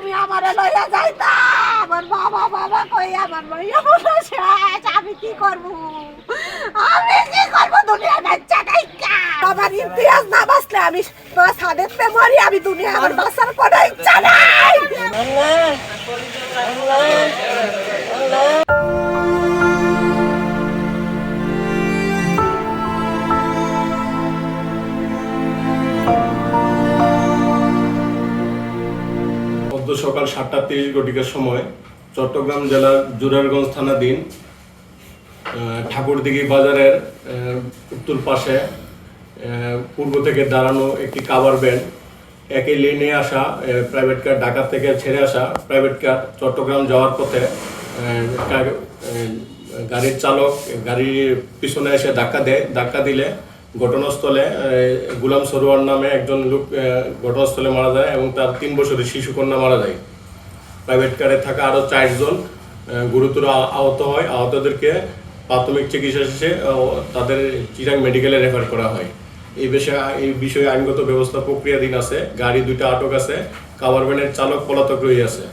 তুমি আমার লইয়া যাইতা। আমার বাবা বাবা কই, আমার লইয়া বলো শেষ আমি কি করব? আমি কি করব দুনিয়া বাচ্চা কাইকা আমার ইতিহাস না বাসলে আমি তোমার সাদের পে মরি, আমি দুনিয়া আমার বাসার কোনো ইচ্ছা নাই। আল্লাহ। আল্লাহ। আল্লাহ। সকাল সাতটা তিরিশ ঘটিকার সময় চট্টগ্রাম জেলার জুরারগঞ্জ থানাধীন ঠাকুরদিঘি বাজারের উত্তর পাশে পূর্ব থেকে দাঁড়ানো একটি কাভার ব্যান্ড একই লেনে আসা প্রাইভেট কার ঢাকা থেকে ছেড়ে আসা প্রাইভেট কার চট্টগ্রাম যাওয়ার পথে গাড়ির চালক গাড়ির পিছনে এসে ধাক্কা দেয়, ধাক্কা দিলে ঘটনাস্থলে গুলাম সরোয়ার নামে একজন লোক ঘটনাস্থলে মারা যায় এবং তার তিন বছরের শিশুকন্যা মারা যায়। প্রাইভেট কারে থাকা আরও চারজন গুরুতর আহত হয়। আহতদেরকে প্রাথমিক চিকিৎসা শেষে তাদের চিরাং মেডিকেলে রেফার করা হয়। এই বিষয়ে এই বিষয়ে আইনগত ব্যবস্থা প্রক্রিয়াধীন আছে। গাড়ি দুইটা আটক আছে। কাভার ভ্যানের চালক পলাতক রয়ে আছে।